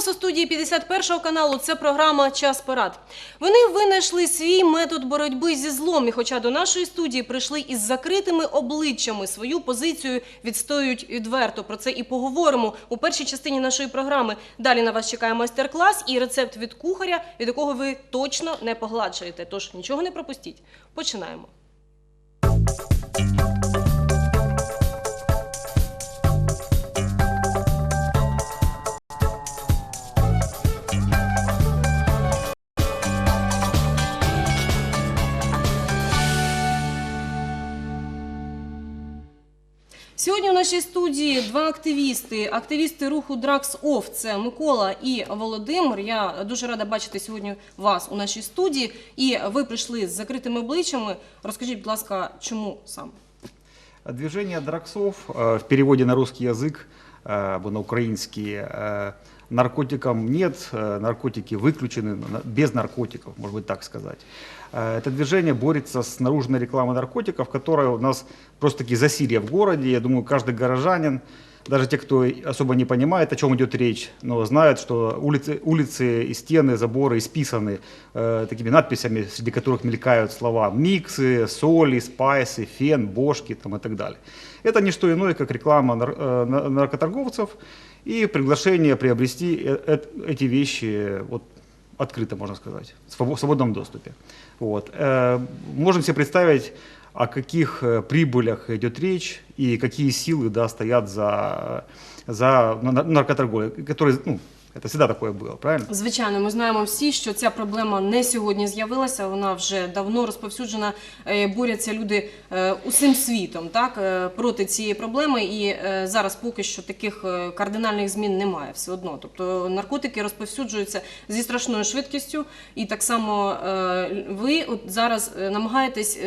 Вас у студії 51 каналу. Це програма Час порад. Вони винайшли свій метод боротьби зі злом. І хоча до нашої студії прийшли із закритими обличчями, свою позицію відстоюють відверто. Про це і поговоримо у першій частині нашої програми. Далі на вас чекає майстер-клас і рецепт від кухаря, від якого ви точно не погладшаєте. Тож нічого не пропустіть. Починаємо. нашій студії два активісти, активісти руху Дракс Оф. Це Микола і Володимир. Я дуже рада бачити сьогодні вас у нашій студії. І ви прийшли з закритими обличчями. Розкажіть, будь ласка, чому саме? Движение драксов э, в переводе на русский язык э, або на украинский э, наркотикам нет, э, наркотики выключены, на- без наркотиков, может быть так сказать. Э, Это движение борется с наружной рекламой наркотиков, которая у нас просто-таки засилье в городе. Я думаю, каждый горожанин, даже те, кто особо не понимает, о чем идет речь, но знают, что улицы, улицы и стены, заборы исписаны э, такими надписями, среди которых мелькают слова миксы, соли, спайсы, фен, бошки там, и так далее. Это не что иное, как реклама нар- э, на- наркоторговцев и приглашение приобрести э- э- эти вещи вот, открыто, можно сказать, в свобо- свободном доступе. Вот. Э, Можем себе представить, о каких э, прибылях идет речь и какие силы да, стоят за, за на- на- наркоторговлей, которые, ну, это всегда такое было, правильно? Звичайно, ми знаємо всі, що ця проблема не сьогодні з'явилася. Вона вже давно розповсюджена. Е, Борються люди е, усім світом, так е, проти цієї проблеми. І зараз поки що таких кардинальних змін немає все одно. Тобто наркотики розповсюджуються зі страшною швидкістю, і так само ви от зараз намагаєтесь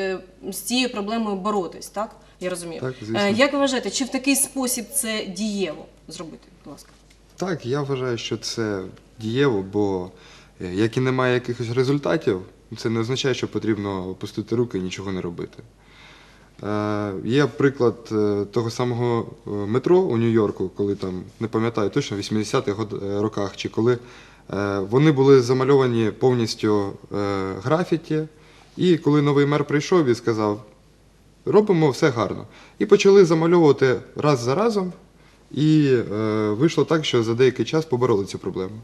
з цією проблемою боротись, так? Я розумію. Так, звісно. Як ви вважаєте, чи в такий спосіб це дієво зробити? Будь ласка. Так, я вважаю, що це дієво, бо е, як і немає якихось результатів, це не означає, що потрібно опустити руки і нічого не робити. Е, Є приклад е, того самого метро у Нью-Йорку, коли там, не пам'ятаю точно, в 80-х е, роках, чи коли вони були замальовані повністю графіті, і коли новий мер прийшов і сказав, робимо все гарно. І почали замальовувати раз за разом, і е, вийшло так, що за деякий час побороли цю проблему.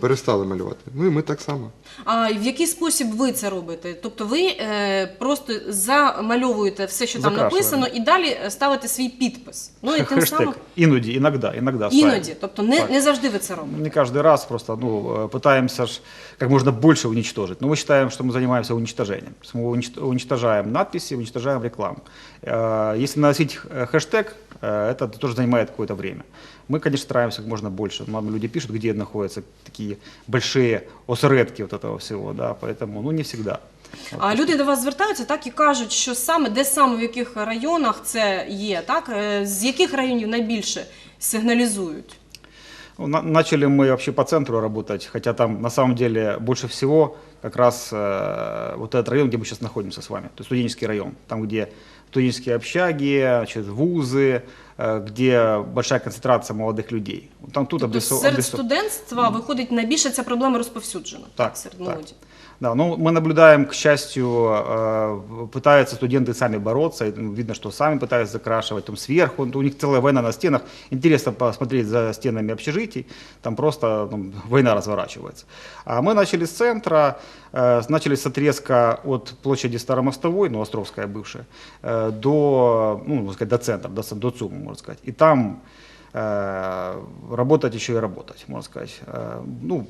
Перестали малювати. Ну і ми так само. А в який спосіб ви це робите? Тобто ви е, просто замальовуєте все, що там Закрашуємо. написано, і далі е, ставите свій підпис. Ну і тим Хэштег самим «Инуди», иногда, иногда ставим. іноді. Тобто не, Так. не завжди ви це робите. Не каждый раз просто ну, э, пытаемся ж как можно больше уничтожить. Но мы считаем, что мы занимаемся уничтожением. То есть Мы уничт- уничтожаем надписи, уничтожаем рекламу. Э, Если наносить э, хэштег, э, это тоже занимает какое-то время. Мы, конечно, стараемся как можно больше. Нам люди пишут, где находятся такие большие осередки вот этого всего, да, поэтому, ну, не всегда. Вот. А люди до вас звертаються так і кажуть, що саме де саме в яких районах це є, так Е, з яких районів найбільше сигналізують? Ну, на- начали мы вообще по центру работать, хотя там на самом деле больше всего как раз э, вот этот район, где мы сейчас находимся с вами, то есть студенческий район, там где студенческие общаги, значит, вузы, э, где большая концентрация молодых людей. Вот Там тут Тобто обрисо- серед обрисо- студентства виходить найбільше ця проблема розповсюджена Так, серед так. молоді. Да, ну мы наблюдаем, к счастью, э, пытаются студенты сами бороться, и, ну, видно, что сами пытаются закрашивать, там сверху, ну, у них целая война на стенах, интересно посмотреть за стенами общежитий, там просто ну, война разворачивается. А мы начали с центра, э, начали с отрезка от площади Старомостовой, ну, Островская бывшая, э, до, ну, можно сказать, до центра, до, до ЦУМа, можно сказать, и там э, работать еще и работать, можно сказать. Э, ну,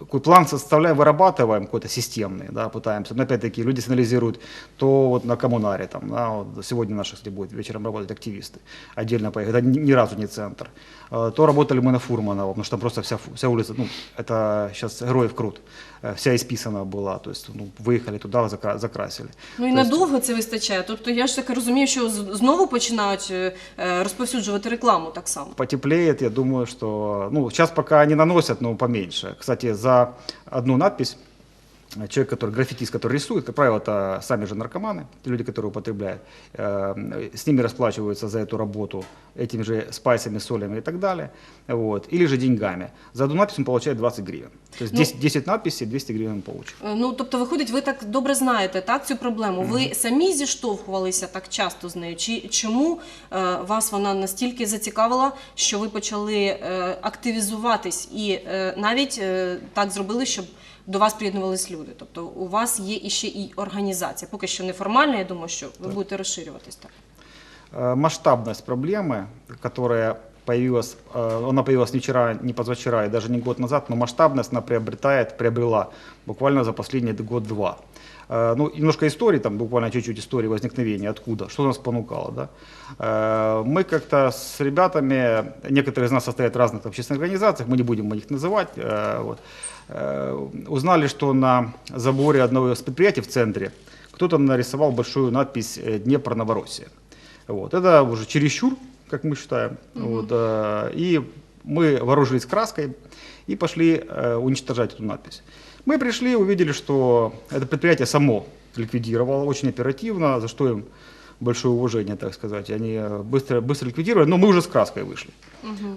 такой план составляем, вырабатываем какой-то системный, да, пытаемся. Но опять-таки люди сигнализируют, то вот на коммунаре, там, да, вот сегодня наши, кстати, будут вечером работать активисты, отдельно поехать, это ни, ни разу не центр. Э, То работали мы на Фурманова, потому что там просто вся, фу- вся улица, ну, это сейчас Героев Крут, э, вся исписана была, то есть, ну, выехали туда, закра- закрасили. Ну і То есть- надовго це вистачає. Тобто я ж таки розумію, що з- знову починають е, е, розповсюджувати рекламу так само. потеплеет, я думаю, что, ну, сейчас пока не наносят, но поменьше. Кстати, за одну надпись человек, который граффитист, который рисует, как правило, это сами же наркоманы, те люди, которые употребляют, Э, с ними расплачиваются за эту работу этими же спайсами, солями и так далее, вот, или же деньгами. За одну надпись он получает 20 гривен. То есть Ну- 10, 10 надписей, 200 гривен он получит. Е, Ну, тобто, виходить, ви так добре знаєте так, цю проблему. Ви самі зіштовхувалися так часто з нею? Чи чому е, вас вона настільки зацікавила, що ви почали е, активізуватись і е, навіть е, так зробили, щоб до вас приєднувались люди? Тобто у вас є іще і організація. Поки що неформальна, я думаю, що ви будете розширюватись так. Э, масштабность проблемы, которая появилась, э, она появилась не вчера, не позавчера и даже не год назад, но масштабность она приобретает, приобрела буквально за последний год-два. Э, Ну, немножко истории, там буквально чуть-чуть истории возникновения, откуда, что нас понукало, да. Э, Мы как-то с ребятами, некоторые из нас состоят в разных общественных организациях, мы не будем их называть, э, вот, э, узнали, что на заборе одного из предприятий в центре кто-то нарисовал большую надпись э, «Днепр, Новороссия». Вот. Это уже чересчур, как мы считаем. Вот, э, и мы вооружились краской и пошли э, уничтожать эту надпись. Мы пришли, увидели, что это предприятие само ликвидировало очень оперативно, за что им большое уважение, так сказать. Они э, быстро, быстро ликвидировали, но мы уже с краской вышли.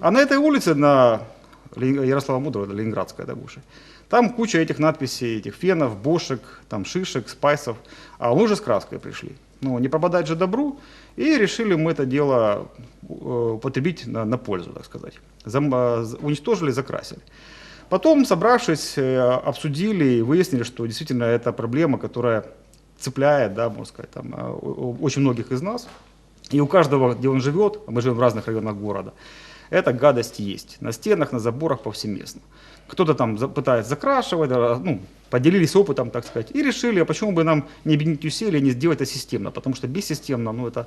А на этой улице, на Ле- Ярослава Мудрого, Ленинградская, да, бывшая, там куча этих надписей, этих фенов, бошек, там шишек, спайсов. А мы уже с краской пришли. Ну, не пропадать же добру. И решили мы это дело э, употребить на, на пользу, так сказать. Зам- э, уничтожили, закрасили. Потом, собравшись, э, обсудили и выяснили, что действительно это проблема, которая цепляет, да, можно сказать, там, очень многих из нас. И у каждого, где он живет, а мы живем в разных районах города, эта гадость есть. На стенах, на заборах повсеместно. Кто-то там за- пытается закрашивать, а, ну, поделились опытом, так сказать, и решили, а почему бы нам не объединить усилия, не сделать это системно, потому что бессистемно, ну, это,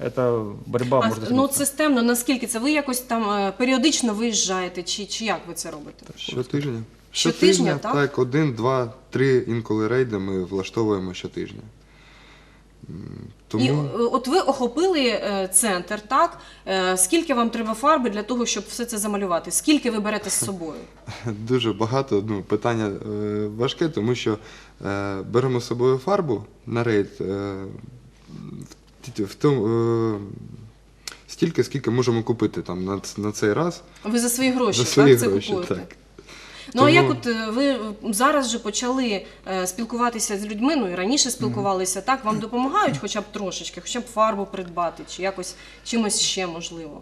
это борьба, А, может быть, ну, системно, наскільки це? Ви якось там е, періодично виїжджаєте, чи, чи як ви це робите? Щотижня. Щотижня, так? Так, один, два, три інколи рейди ми влаштовуємо щотижня. Тому І е, от ви охопили е, центр, так? Е, Скільки вам треба фарби для того, щоб все це замалювати? Скільки ви берете з собою? дуже багато. Ну, питання важке, тому що беремо з собою фарбу на рейд в, тому, стільки, скільки можемо купити там, на, на цей раз. Ви за свої гроші, За свої так, це купуєте? так. Ну а Тому- як от е, ви зараз вже почали е, спілкуватися з людьми, ну і раніше спілкувалися, так? Вам допомагають хоча б трошечки, хоча б фарбу придбати, чи якось чимось ще можливо?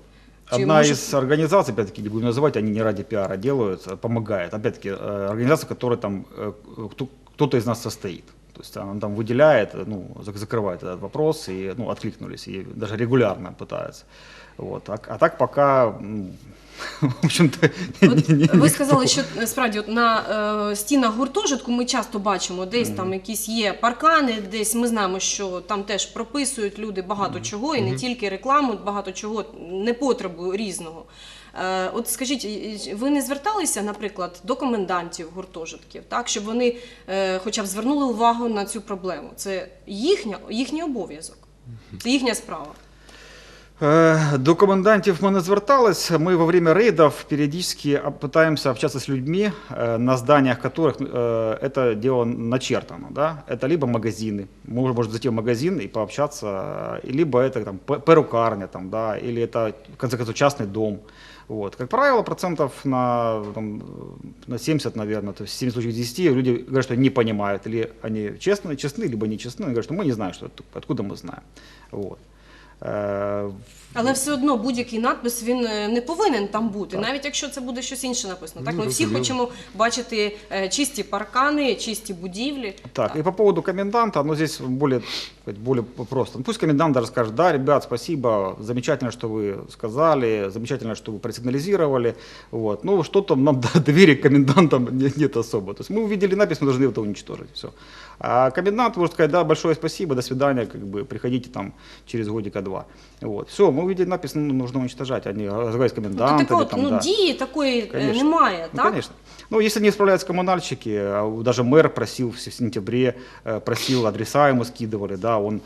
Чи Одна може- из организаций, опять-таки, не будем называть, они не ради пиара делают, а помогает. Опять-таки, э, организация, которая там, э, кто- кто-то из нас состоит. То есть она там выделяет, э, ну, зак- закрывает этот вопрос, и ну, откликнулись, и даже регулярно пытаются. Вот. А, а так пока, м, в общем-то, От ви сказали, що е, справді от на е, стінах гуртожитку ми часто бачимо, десь там якісь є паркани, десь ми знаємо, що там теж прописують люди багато чого, і не тільки рекламу, багато чого непотребу різного. Е, От скажіть, і- і ви не зверталися, наприклад, до комендантів гуртожитків, так щоб вони е, хоча б звернули увагу на цю проблему? Це їхня, їхній обов'язок, це їхня справа. Э, До комендантів ми не звертались. Ми во время рейдов периодически пытаемся общаться с людьми, э, на зданиях которых э, это дело начертано. Да? Это либо магазины, можно может зайти в магазин и пообщаться, либо это там, перукарня, там, да, или это, в конце концов, частный дом. Вот. Как правило, процентов на, там, на 70, наверное, то есть 7 случаев из 10 люди говорят, что не понимают, или они честны, честны, либо нечестны, они говорят, что мы не знаем, что откуда мы знаем. Вот. Е, Але все одно будь-який надпис він е, не повинен там бути, так. навіть якщо це буде щось інше написано. Так, ну, ми всі розуміло. хочемо бачити е, чисті паркани, чисті будівлі. Так, так. и по поводу коменданта, ну здесь более, более просто. Пусть комендант даже скажет, да, ребят, спасибо, замечательно, что вы сказали, замечательно, что вы просигнализировали. Вот. Ну, что-то нам доверия к комендантам нет особо. То есть мы увидели напись, мы должны это уничтожить. Все. А комендант может сказать, да, большое спасибо, до свидания, как бы приходите там через годика. 2. Вот. Все, мы увидели надпись, ну, нужно уничтожать, а не сгорать комендант. Ну, так, вот, там, ну да. дії такої э, конечно. немає, ну, так? конечно. Ну, если не справляются коммунальщики, даже мэр просил в сентябре, э, просил адреса ему скидывали, да, он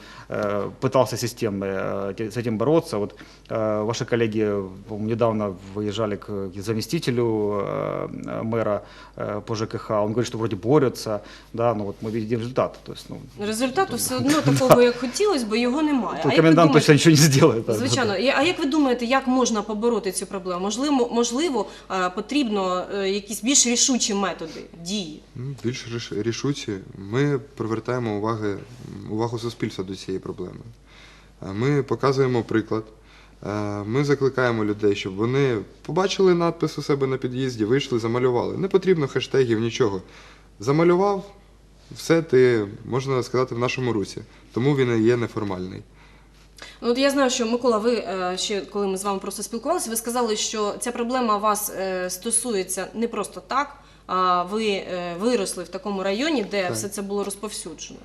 пытался системно э, те- с этим бороться. Вот э, ваши коллеги, по-моему, недавно выезжали к к заместителю э, мэра э, по ЖКХ, он говорит, что вроде борются, да, но вот мы видим результат. То есть, ну, Результату все одно такого, як хотілося б, його немає. тут А як ви комендант думаєте- точно ничего не сделает. да. Звичайно, І- а як ви думаєте, як можна побороти цю проблему? Можливо, можливо, е, потрібно е, якісь більш рішучі методи дії. Ну, Більш ріш- рішучі, ми привертаємо уваги, увагу суспільства до цієї проблеми. Е, Ми показуємо приклад. Е, Ми закликаємо людей, щоб вони побачили надпис у себе на під'їзді, вийшли, замалювали. Не потрібно хештегів, нічого. Замалював, все ти, можна сказати, в нашому русі. Тому він і є неформальний. Ну, от я знаю, що Микола, ви е, ще коли ми з вами просто спілкувалися, ви сказали, що ця проблема вас стосується не просто так, а ви виросли в такому районі, де Так. все це було розповсюджено.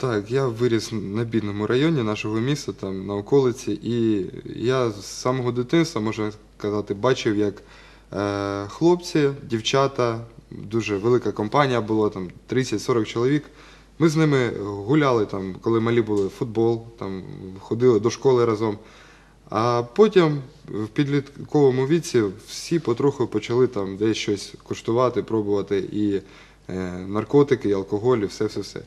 Так, я виріс на бідному районі нашого міста, там на околиці, і я з самого дитинства, можна сказати, бачив, як е, хлопці, дівчата, дуже велика компанія була, там 30-40 чоловік. Ми з ними гуляли там, коли малі були футбол, там ходили до школи разом. А потім в підлітковому віці всі потроху почали там десь щось куштувати, пробувати і е, наркотики, і алкоголь, і все-все-все.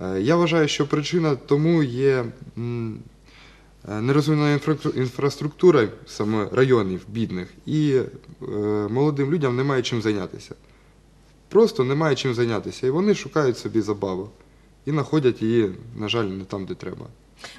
Е, Я вважаю, що причина тому є е, нерозвинена інфраструктура саме районів бідних, і е, молодим людям немає чим зайнятися. Просто немає чим зайнятися. І вони шукають собі забаву. І знаходять її, на жаль, не там, де треба.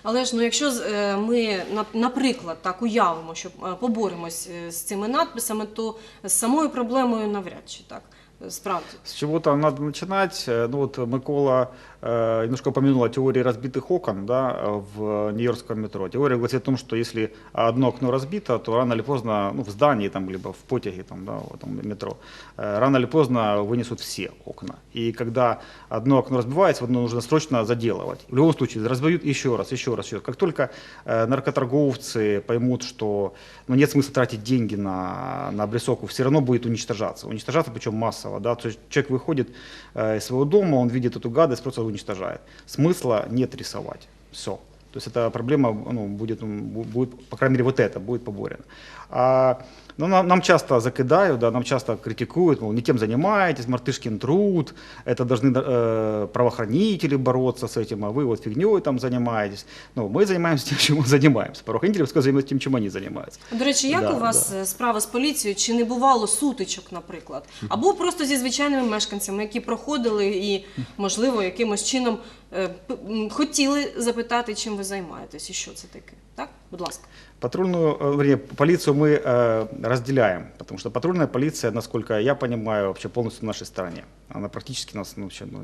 Але ж ну, якщо ми, наприклад, так уявимо, що поборемось з цими надписами, то з самою проблемою навряд чи так. Справді. С чего-то надо начинать. Э, Ну вот Микола немножко упомянул о теории разбитых окон да, э, в Нью-Йоркском метро. Теория гласит о том, что если одно окно разбито, то рано или поздно, ну, в здании там, либо в потяге там, да, в этом метро, э, рано или поздно вынесут все окна. И когда одно окно разбивается, одно нужно срочно заделывать. В любом случае, разбьют еще раз, еще раз, еще раз. Как только э, наркоторговцы поймут, что ну, нет смысла тратить деньги на, на обрисовку, все равно будет уничтожаться. Уничтожаться причем массово. Да? То есть человек выходит э, из своего дома, он видит эту гадость, просто уничтожает. Смысла нет рисовать. Все. То есть эта проблема ну, будет, м, бу- будет, по крайней мере, вот это будет поборено. А, ну, нам, нам часто закидают, да, нам часто критикуют, мол, не тем занимаетесь, мартышкин труд, это должны э, правоохранители бороться с этим, а вы вот фигней там занимаетесь. Ну, мы занимаемся тем, чем мы занимаемся. Правоохранители пускай занимаются тем, чем они занимаются. До речі, як Да, у вас е, справа з поліцією? Чи не бувало сутичок, наприклад? Або просто зі звичайними мешканцями, які проходили і, можливо, якимось чином е, п- м, хотіли запитати, чим ви займаєтесь і що це таке? Так, будь ласка. Патрульную, э, вернее, полицию мы э, разделяем, потому что патрульная полиция, насколько я понимаю, вообще полностью на нашей стороне. Она практически нас, ну, вообще, ну,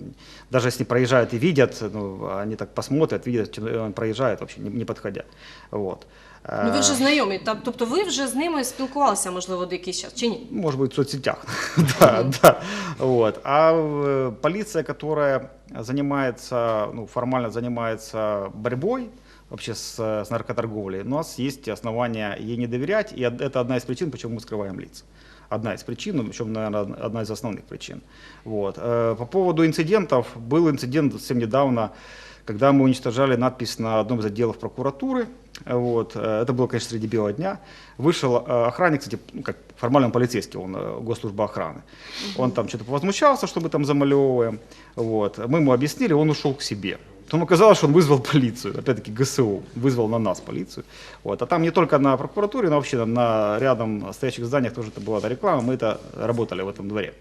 даже если проезжают и видят, ну, они так посмотрят, видят, чем он проезжает, вообще не, не подходя. Вот. Ну ви Э, вже знайомі, та- тобто ви вже з ними спілкувалися, можливо, деякий час, чи ні? Может быть, в соцсетях. да, да. Вот. А э, полиция, которая занимается, ну, формально занимается борьбой вообще с, с наркоторговлей, у нас есть основания ей не доверять, и это одна из причин, почему мы скрываем лица. Одна из причин, ну, причем, наверное, одна из основных причин. Вот. Э, По поводу инцидентов, был инцидент совсем недавно, когда мы уничтожали надпись на одном из отделов прокуратуры. Вот. э, Это было, конечно, среди бела дня. Вышел э, охранник, кстати, ну, как формально он полицейский, он госслужба охраны. Он там что-то возмущался, что мы там замалевываем. Вот. Мы ему объяснили, он ушел к себе. Потом оказалось, что он вызвал полицию, опять-таки ГСУ, вызвал на нас полицию. Вот. А там не только на прокуратуре, но вообще на рядом стоящих зданиях тоже это была эта реклама, мы это работали в этом дворе.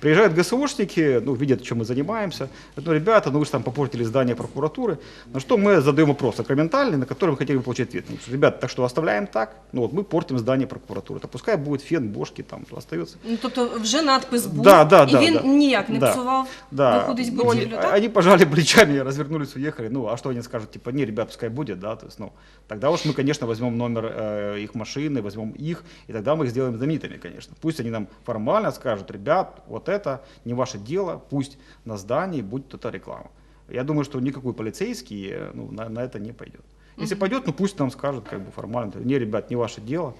Приезжают ГСУшники, ну, видят, чем мы занимаемся. Говорят, ну, ребята, ну вы же там попортили здание прокуратуры. На что мы задаем вопрос сакраментальный, на который мы хотели бы получить ответ. Ну, что, ребята, так что оставляем так? Ну вот мы портим здание прокуратуры. То пускай будет фен, бошки там остается. Ну тобто вже надпис був, Да, да, і да, він да. ніяк не Да. псував Да. виходить Ну, они, будівлю, так? они пожали плечами, развернулись, уехали. Ну, а что они скажут? Типа, не, ребят, пускай будет, да, то есть, ну, тогда уж мы, конечно, возьмем номер э, их машины, возьмем их, и тогда мы их сделаем знаменитыми, конечно. Пусть они нам формально скажут, ребят, вот это не ваше дело, пусть на здании будет эта реклама. Я думаю, что никакой полицейский э, ну, на, на это не пойдет. Если пойдет, ну пусть нам скажет как бы формально. Не, ребят, не ваше дело.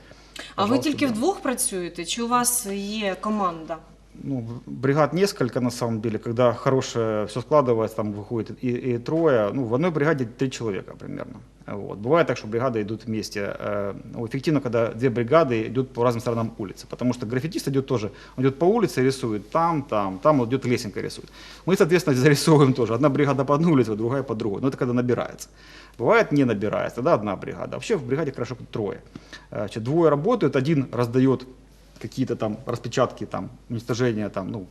А ви Пожалуйста, тільки да. вдвох працюєте? Чи у вас є команда? Ну, бригад несколько на самом деле, когда хорошее все складывается, там выходит и, и трое, ну, в одной бригаде три человека примерно. Вот. Бывает так, что бригады идут вместе. Э, ну, Эффективно, когда две бригады идут по разным сторонам улицы, потому что граффитист идет тоже, он идет по улице, рисует там, там, там, вот идет лесенка рисует. Мы, соответственно, зарисовываем тоже. Одна бригада по одну улицу, другая по другой. Но это когда набирается. Бывает не набирается, тогда одна бригада. Вообще в бригаде хорошо когда трое. Э, Значит, двое работают, один раздает какие-то там распечатки, там, уничтожения, там, ну,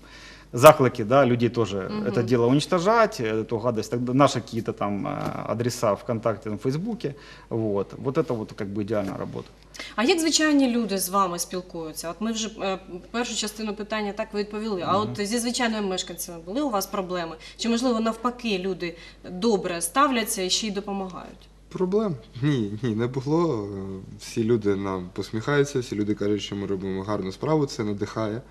захлаки, да, людей тоже это дело уничтожать, эту гадость, тогда наши какие-то там э, адреса ВКонтакте, в Фейсбуке, вот, вот это вот как бы идеальная работа. А як звичайні люди з вами спілкуються? От ми вже е, першу частину питання так ви відповіли. А от зі звичайними мешканцями були у вас проблеми? Чи можливо навпаки люди добре ставляться і ще й допомагають? Проблем? Ні, ні, не було. Всі люди нам посміхаються, всі люди кажуть, що ми робимо гарну справу, це надихає.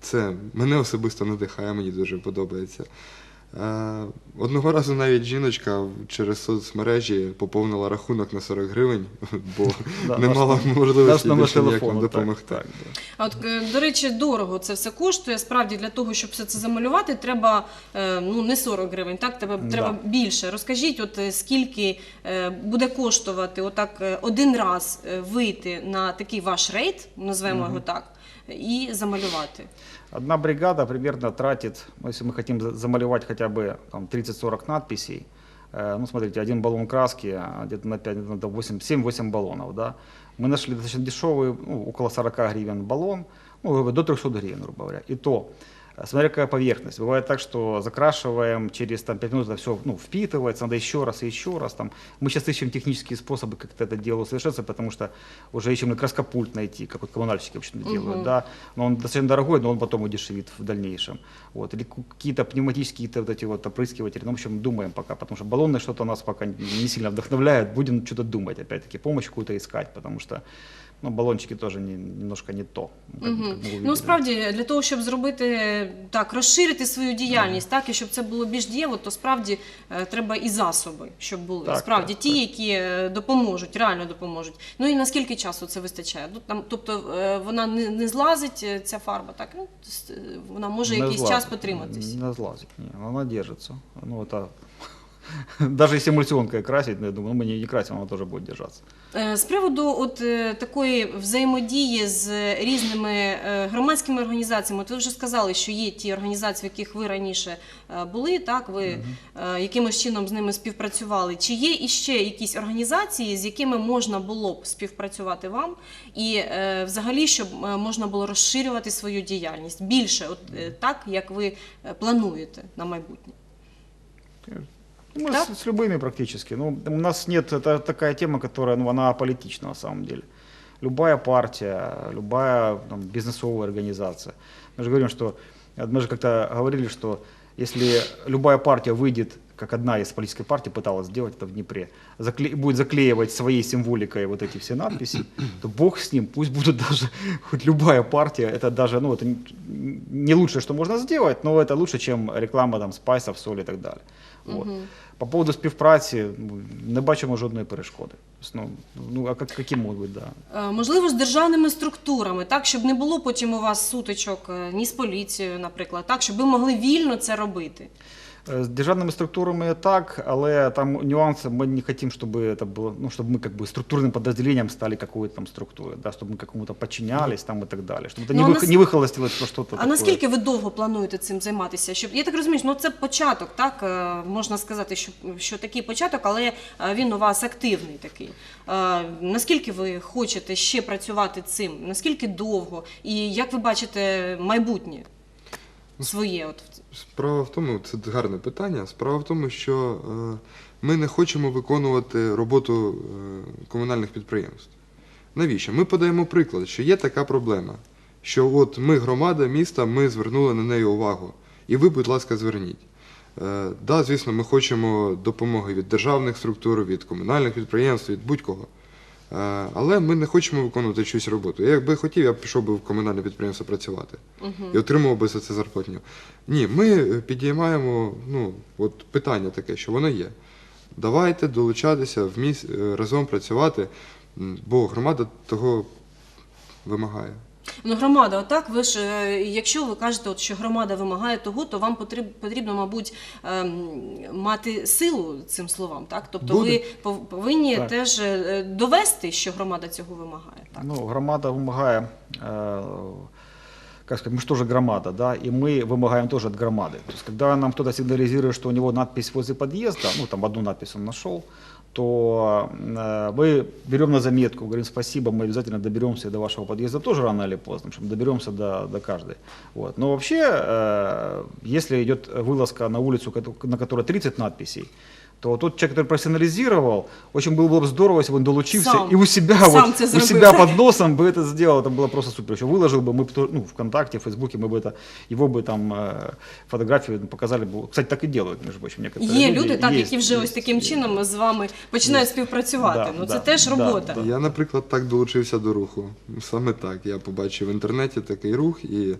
Це мене особисто надихає, мені дуже подобається. Е, Одного разу навіть жіночка через соцмережі поповнила рахунок на 40 гривень, бо Да, не мала можливості більше ніяк телефону, так, допомогти. так. А от е, до речі, дорого це все коштує. Справді для того, щоб все це замалювати, треба е, ну не 40 гривень, так треба, Да. треба більше. Розкажіть, от скільки буде коштувати отак один раз вийти на такий ваш рейд, назвемо його так, і замалювати. Одна бригада примерно тратит, ну, если мы хотим за- замалевать хотя бы там, 30-40 надписей, э, ну, смотрите, один баллон краски, а, где-то на 5, надо 8, 7-8 баллонов, да. Мы нашли достаточно дешевый, ну, около 40 гривен баллон, ну, грубо говоря, до 300 гривен, грубо говоря. И то, э, смотря какая поверхность. Бывает так, что закрашиваем, через там, 5 минут это все ну, впитывается, надо еще раз и еще раз. Там. Мы сейчас ищем технические способы, как это дело усовершенствоваться, потому что уже ищем и краскопульт найти, как вот коммунальщики обычно делают, да. Но он достаточно дорогой, но он потом удешевит в дальнейшем. Вот. Или ку- какие-то пневматические вот эти вот опрыскиватели. Ну, в общем, думаем пока, потому что баллонное что-то нас пока не сильно вдохновляет. Будем что-то думать, опять-таки, помощь какую-то искать, потому что ну, баллончики тоже не- немножко не то. как- как. Ну справді для того, щоб зробити так, розширити свою діяльність, так і щоб це було більш дієво, то справді е, треба і засоби, щоб були Так, справді так, ті, так. які е, допоможуть, реально допоможуть. Ну і наскільки часу це вистачає? Ну там, тобто е, вона не, не злазить ця фарба, так ну вона може Не якийсь час потриматись. Не злазит, не, она держится. Ну, это... Даже если эмульсионкой красить, ну, я думаю, ну, мы не, не красим, она тоже будет держаться. Е, З приводу от е, такої взаємодії з різними е, громадськими організаціями, от ви вже сказали, що є ті організації, в яких ви раніше е, були, так ви е, якимось чином з ними співпрацювали. Чи є іще якісь організації, з якими можна було б співпрацювати вам, і е, взагалі, щоб е, можна було розширювати свою діяльність більше, от е, так як ви е, плануєте на майбутнє? Мы Да? с, с любыми практически. Ну, у нас нет, это такая тема, которая, ну, она аполитична на самом деле. Любая партия, любая там, бизнесовая организация. Мы же говорим, что, мы же как-то говорили, что если любая партия выйдет, как одна из политических партий пыталась сделать это в Днепре, закле- будет заклеивать своей символикой вот эти все надписи, то бог с ним, пусть будут даже, хоть любая партия, это даже, ну, это не- не лучшее, что можно сделать, но это лучше, чем реклама там спайсов, соли и так далее. Вот. По поводу співпраці, ну, не бачимо жодної перешкоди. Ну, ну а як, які можуть да. Е, Можливо, з державними структурами, так, щоб не було потім у вас сутичок е, ні з поліцією, наприклад, так, щоб ви могли вільно це робити. Е, З державними структурами так, але там нюанси, ми не хотим, чтобы это было, ну, чтобы мы как бы структурным подразделением стали какой-то там структурой, да, чтобы мы какому-то подчинялись там и так далее, чтобы это Ну, не, а вых, нас- не выхолостилось про что-то А такое. наскільки ви довго плануєте цим займатися? Щоб я так розумію, ну це початок, так е, можна сказати, що, що такий початок, але е, він у вас активний такий. Е, Наскільки ви хочете ще працювати цим? Наскільки довго? І як ви бачите майбутнє Своє? От Справа в тому, це гарне питання. Справа в тому, що е, ми не хочемо виконувати роботу е, комунальних підприємств. Навіщо? Ми подаємо приклад, що є така проблема, що от ми, громада міста, ми звернули на неї увагу. І ви, будь ласка, зверніть. Е, да, звісно, ми хочемо допомоги від державних структур, від комунальних підприємств, від будь-кого. Е, Але ми не хочемо виконувати чусь роботу. Я якби хотів, я б пішов би в комунальне підприємство працювати і отримував би за це зарплатню. Ні, ми е, підіймаємо ну, от питання таке, що воно є. давайте долучатися в міс... разом працювати, бо громада того вимагає. Ну, громада, отак, ви ж, е, якщо ви кажете, от, що громада вимагає того, то вам потріб- потрібно, мабуть, ем, мати силу цим словам, так? Тобто Буде. ви пов- повинні Так. теж е, довести, що громада цього вимагає. Так? Ну, громада вымогая, э, как сказать, мы же тоже громада, да, и мы вымогаем тоже от громады. То есть, когда нам кто-то сигнализирует, что у него надпись возле подъезда, ну, там одну надпись он нашел, то э, мы берем на заметку, говорим спасибо, мы обязательно доберемся до вашего подъезда тоже рано или поздно, чтобы доберемся до, до каждой. Вот. Но вообще, э, если идет вылазка на улицу, кото- на которой 30 надписей, то тот человек, который профессионализировал, очень было бы здорово, если бы он долучился Сам. и у себя, Сам вот, це у зробив. себя под носом бы это сделал, это было просто супер. Еще выложил бы, мы бы, то- ну, ВКонтакте, в Фейсбуке, мы бы это, его бы там э, фотографию показали бы. Кстати, так и делают, между прочим, некоторые Є люди, так, есть, які вже ось есть, таким есть. чином з вами починають Є. співпрацювати. Да, ну це да, теж да, робота. да. Я, наприклад, так долучився до руху. Саме так. Я побачив в інтернеті такий рух і е,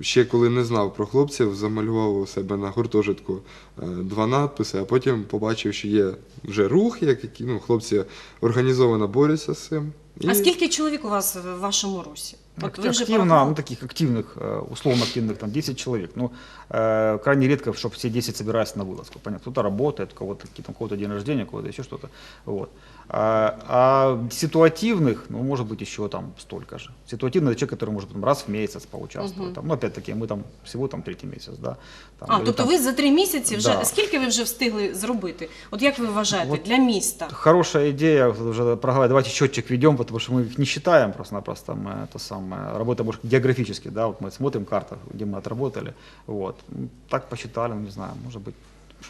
ще коли не знав про хлопців, замалював у себе на гуртожитку е, два надписи, а потім побачив, що є вже рух, як ну, хлопці організовано борються з цим. І А скільки чоловік у вас в вашому русі? От ви вже активно, порахували? ну, таких активных, э, условно активных, там 10 человек. Ну, э, крайне редко, чтобы все 10 собирались на вылазку. Понятно, кто-то работает, у кого-то, какие- там, у кого-то день рождения, у кого-то еще что-то. Вот. А, а ситуативных, ну, может быть, еще там столько же. Ситуативный это человек, который может там, раз в месяц поучаствовать. Там, ну, опять-таки, мы там всего там третий месяц, да. Там, А, или тобто там- ви за три місяці вже Да. скільки ви вже встигли зробити? От як ви вважаєте, От для міста? Хорошая идея, вот уже проговорили, давайте счетчик ведем, потому что мы их не считаем просто-напросто, мы это самое, работаем больше географически, да, вот мы смотрим карту, где мы отработали, вот, М, так посчитали, ну, не знаю, может быть,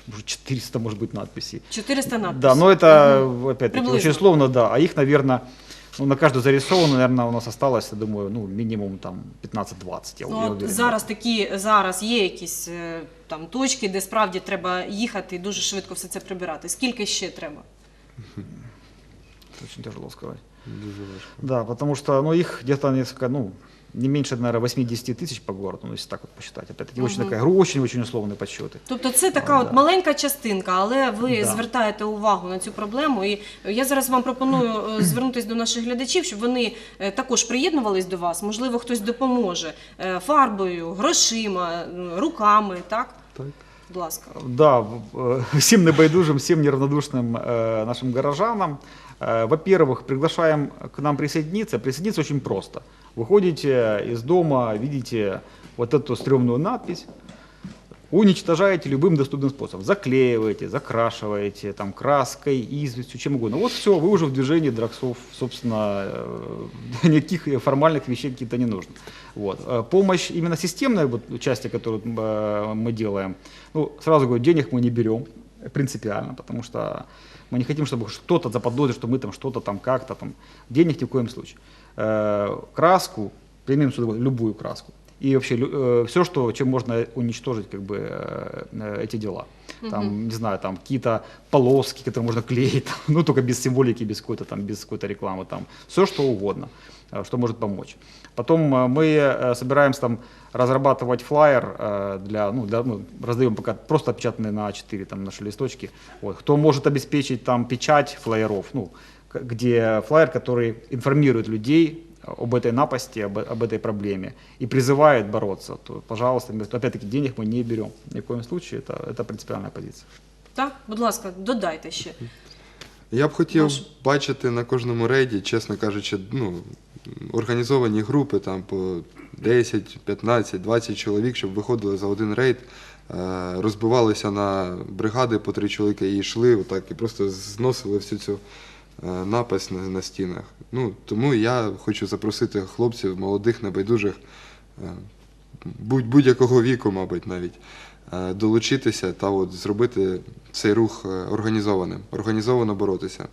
может 400, может быть, надписей. 400 надписів. Да, но это, опять-таки, Приблизно. очень словно, да, а их, наверное, ну, на каждую зарисованную, наверное, у нас осталось, я думаю, ну, минимум там 15-20, я, Ну, я от уверен. зараз такі зараз є якісь е, там точки, де справді треба їхати і дуже швидко все це прибирати. Скільки ще треба? Это очень тяжело сказать. дуже важко. Да, потому что, ну, их где-то несколько, ну, не меньше, наверное, 80 тысяч по городу, ну, если так вот посчитать. Опять-таки, очень Мгм. такая, очень-очень условные подсчеты. Тобто це така А, от да. маленька частинка, але ви Да. звертаєте увагу на цю проблему. І я зараз вам пропоную е, звернутися до наших глядачів, щоб вони е, також приєднувались до вас. Можливо, хтось допоможе е, фарбою, грошима, е, руками. Так, Так. будь ласка. Да, в- э, всем небайдужим, всем неравнодушным э, нашим горожанам. Э, Во-первых, приглашаем к нам присоединиться. Присоединиться очень просто. Выходите из дома, видите вот эту стрёмную надпись, уничтожаете любым доступным способом. Заклеиваете, закрашиваете, там, краской, известью, чем угодно. Вот все, вы уже в движении драксов, собственно, э, никаких формальных вещей каких-то не нужно. Вот. Э, Помощь именно системной вот, части, которую мы делаем, ну, сразу говорю, денег мы не берем принципиально, потому что мы не хотим, чтобы что-то заподозрить, что мы там что-то там как-то там. Денег ни в коем случае. Э, Краску, имеем в виду любую краску, и вообще все, что, чем можно уничтожить как бы, э, э, эти дела. Там, не знаю, там какие-то полоски, которые можно клеить, там, ну только без символики, без какой-то там, без какой-то рекламы, там, все что угодно, э, Что может помочь. Потом э, мы э, собираемся там разрабатывать флаер э, для, ну, для, ну, раздаем пока просто отпечатанные на А4 там наши листочки. Вот. Кто может обеспечить там печать флаеров, ну, где флаер, который информирует людей об этой напасти, об, об этой проблеме и призывает бороться, то, пожалуйста, опять-таки денег мы не берем. Ни в коем случае, это, это принципиальная позиция. Так, будь ласка, додайте ще. Я б хотів Ваш- бачити на кожному рейді, чесно кажучи, ну, організовані групи там по 10, 15, 20 чоловік, щоб виходили за один рейд, е, розбивалися на бригади по три чоловіка і йшли отак, і просто зносили всю цю е, напасть на, на стінах. Ну, тому я хочу запросити хлопців, молодих, небайдужих, е, будь- будь-якого віку, мабуть, навіть. Долучитися та от зробити цей рух е, організованим, організовано боротися.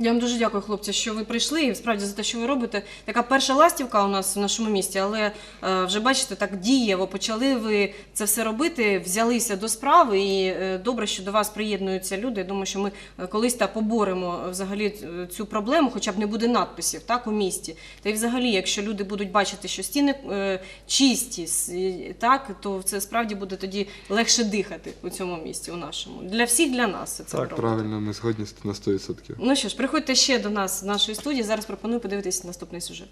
Я вам дуже дякую, хлопці, що ви прийшли і справді за те, що ви робите. Така перша ластівка у нас в нашому місті, але е, вже бачите, так дієво почали ви це все робити, взялися до справи. І е, добре, що до вас приєднуються люди. Я думаю, що ми е, колись та поборемо взагалі цю проблему, хоча б не буде надписів так у місті. Та й взагалі, якщо люди будуть бачити, що стіни е, чисті, так то це справді буде тоді легше дихати у цьому місті, у нашому. Для всіх, для нас це Так, робити. правильно, ми згодні на 100%. Ну що ж, Приходьте ще до нас в нашої студії. Зараз пропоную подивитись наступний сюжет.